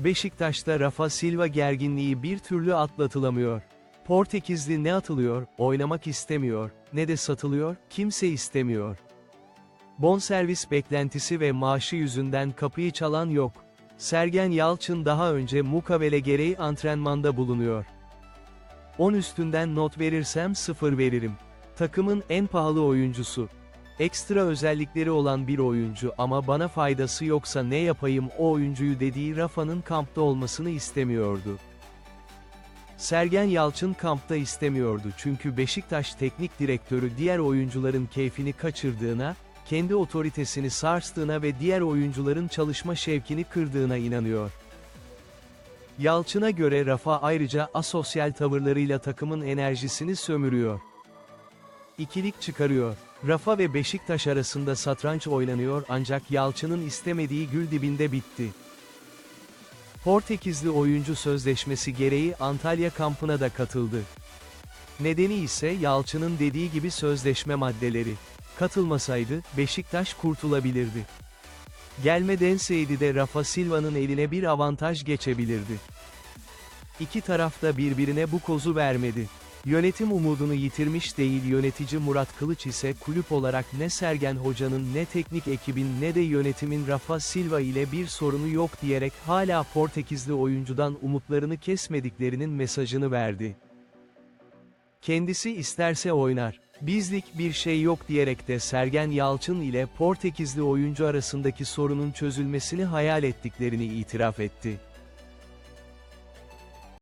Beşiktaş'ta Rafa Silva gerginliği bir türlü atlatılamıyor. Portekizli ne atılıyor, oynamak istemiyor, ne de satılıyor, kimse istemiyor. Bonservis beklentisi ve maaşı yüzünden kapıyı çalan yok. Sergen Yalçın daha önce mukavele gereği antrenmanda bulunuyor. 10 üstünden not verirsem 0 veririm. Takımın en pahalı oyuncusu. Ekstra özellikleri olan bir oyuncu ama bana faydası yoksa ne yapayım o oyuncuyu dediği Rafa'nın kampta olmasını istemiyordu. Sergen Yalçın kampta istemiyordu çünkü Beşiktaş teknik direktörü diğer oyuncuların keyfini kaçırdığına, kendi otoritesini sarstığına ve diğer oyuncuların çalışma şevkini kırdığına inanıyor. Yalçın'a göre Rafa ayrıca asosyal tavırlarıyla takımın enerjisini sömürüyor. İkilik çıkarıyor. Rafa ve Beşiktaş arasında satranç oynanıyor ancak Yalçın'ın istemediği gül dibinde bitti. Portekizli oyuncu sözleşmesi gereği Antalya kampına da katıldı. Nedeni ise Yalçın'ın dediği gibi sözleşme maddeleri. Katılmasaydı, Beşiktaş kurtulabilirdi. Gelme denseydi de Rafa Silva'nın eline bir avantaj geçebilirdi. İki taraf da birbirine bu kozu vermedi. Yönetim umudunu yitirmiş değil yönetici Murat Kılıç ise kulüp olarak ne Sergen Hoca'nın ne teknik ekibin ne de yönetimin Rafa Silva ile bir sorunu yok diyerek hala Portekizli oyuncudan umutlarını kesmediklerinin mesajını verdi. Kendisi isterse oynar. Bizlik bir şey yok diyerek de Sergen Yalçın ile Portekizli oyuncu arasındaki sorunun çözülmesini hayal ettiklerini itiraf etti.